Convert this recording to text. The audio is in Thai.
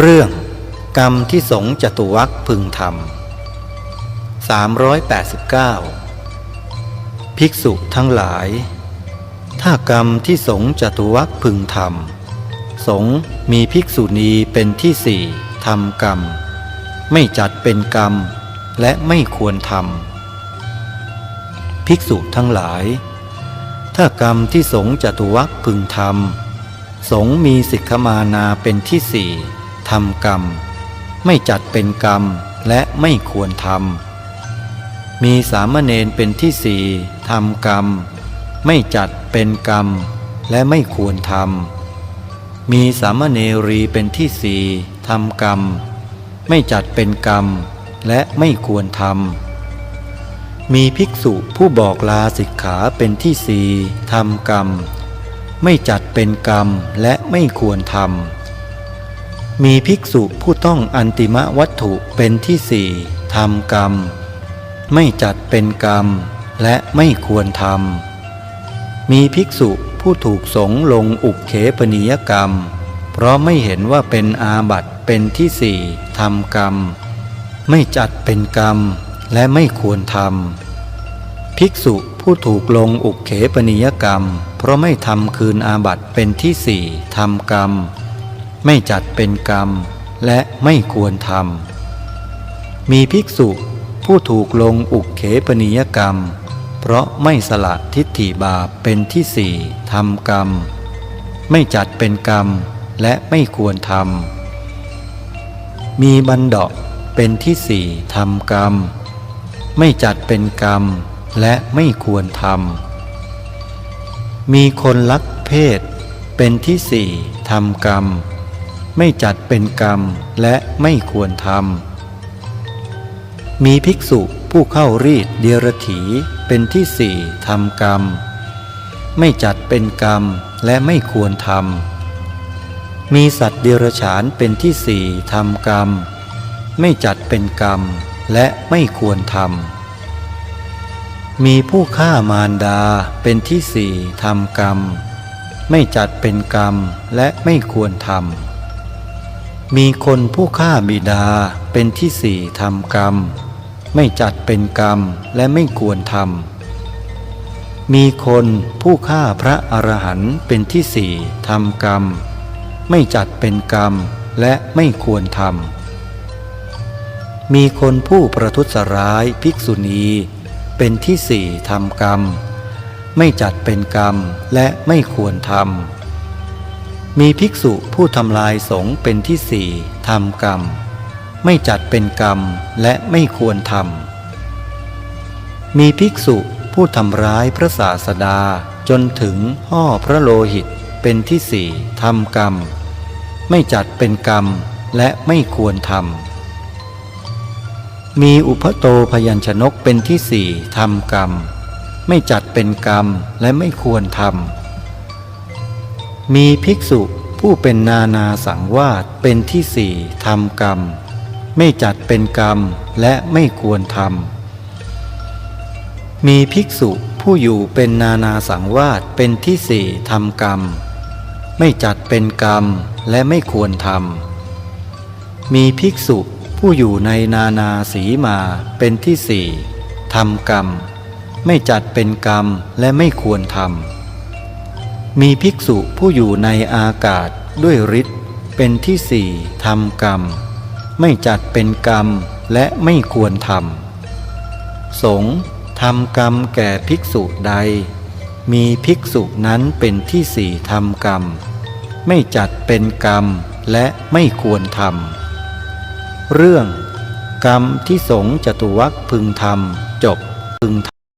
เรื่องกรรมที่สงจตุวักพึงทำ389ภิกษุทั้งหลาย ถ้ากรรมที่สงจตุวักพึงทำสงมีภิกษุณีเป็นที่สี่ทำกรรม ไม่จัดเป็นกรรมและไม่ควรทำภิกษุทั้งหลาย ถ้ากรรมที่สงจตุวักพึงทำสงมีสิกขมานาเป็นที่สี่ ทำกรรม ไม่จัดเป็นกรรมและไม่ควรทำมีสามเณรเป็นที่สี่ทำกรรม ไม่จัดเป็นกรรมและไม่ควรทำมีสามเณรีเป็นที่สี่ทำกรรม ไม่จัดเป็นกรรมและไม่ควรทำมีภิกษุผู้บอกลาสิกขาเป็นที่สี่ทำกรรม ไม่จัดเป็นกรรมและไม่ควรทำ มีภิกษุผู้ต้องอันติมวัตถุเป็นที่สี่ทำกรรม ไม่จัดเป็นกรรม และไม่ควรทำมีภิกษุผู้ถูกสงลงอุกเขปนิยกรรม เพราะไม่เห็นว่าเป็นอาบัตเป็นที่สี่ทำกรรม ไม่จัดเป็นกรรม และไม่ควรทำภิกษุผู้ถูกลงอุกเขปนิยกรรม เพราะไม่ทำคืนอาบัตเป็นที่สี่ทำกรรม ไม่จัดเป็นกรรมและไม่ควรทำ มีภิกษุผู้ถูกลงอุกเขปนิยกรรม เพราะไม่สละทิฏฐิบาปเป็นที่สี่ทำกรรม ไม่จัดเป็นกรรมและไม่ควรทำ มีบันดาเป็นที่สี่ทำกรรม ไม่จัดเป็นกรรมและไม่ควรทำ มีคนลักเพศเป็นที่สี่ทำกรรม ไม่จัดเป็นกรรมและไม่ควรทำ มีภิกษุผู้เข้ารีดเดียรถีเป็นที่สี่ทำกรรม ไม่จัดเป็นกรรมและไม่ควรทำ มีสัตว์เดรัจฉานเป็นที่สี่ทำกรรม ไม่จัดเป็นกรรมและไม่ควรทำ มีผู้ฆ่ามารดาเป็นที่สี่ทำกรรม ไม่จัดเป็นกรรมและไม่ควรทำ มีคนผู้ฆ่าบิดาเป็นที่สี่ทำกรรม ไม่จัดเป็นกรรมและไม่ควรทำมีคนผู้ฆ่าพระอรหันต์เป็นที่สี่ทำกรรม ไม่จัดเป็นกรรมและไม่ควรทำมีคนผู้ประทุษร้ายภิกษุณีเป็นที่สี่ทำกรรม ไม่จัดเป็นกรรมและไม่ควรทำ มีภิกษุผู้ทำลายสงเป็นที่สี่ทำกรรม ไม่จัดเป็นกรรมและไม่ควรทำมีภิกษุผู้ทำร้ายพระศาสดาจนถึงห่อพระโลหิตเป็นที่สี่ทำกรรม ไม่จัดเป็นกรรมและไม่ควรทำมีอุพโตพยัญชนกเป็นที่สี่ทำกรรม ไม่จัดเป็นกรรมและไม่ควรทำ มีภิกษุผู้เป็นนานาสังวาสเป็นที่สี่ทำกรรม ไม่จัดเป็นกรรมและไม่ควรทำมีภิกษุผู้อยู่เป็นนานาสังวาสเป็นที่สี่ทำกรรม ไม่จัดเป็นกรรมและไม่ควรทำมีภิกษุผู้อยู่ในนานาสีมาเป็นที่สี่ทำกรรม ไม่จัดเป็นกรรมและไม่ควรทำ มีภิกษุผู้อยู่ในอากาศด้วยฤทธิ์เป็นที่สี่ทำกรรม ไม่จัดเป็นกรรมและไม่ควรทำสงทำกรรมแก่ภิกษุใด มีภิกษุนั้นเป็นที่สี่ทำกรรม ไม่จัดเป็นกรรมและไม่ควรทำเรื่อง กรรมที่สงจตุวักพึงทำจบพึงท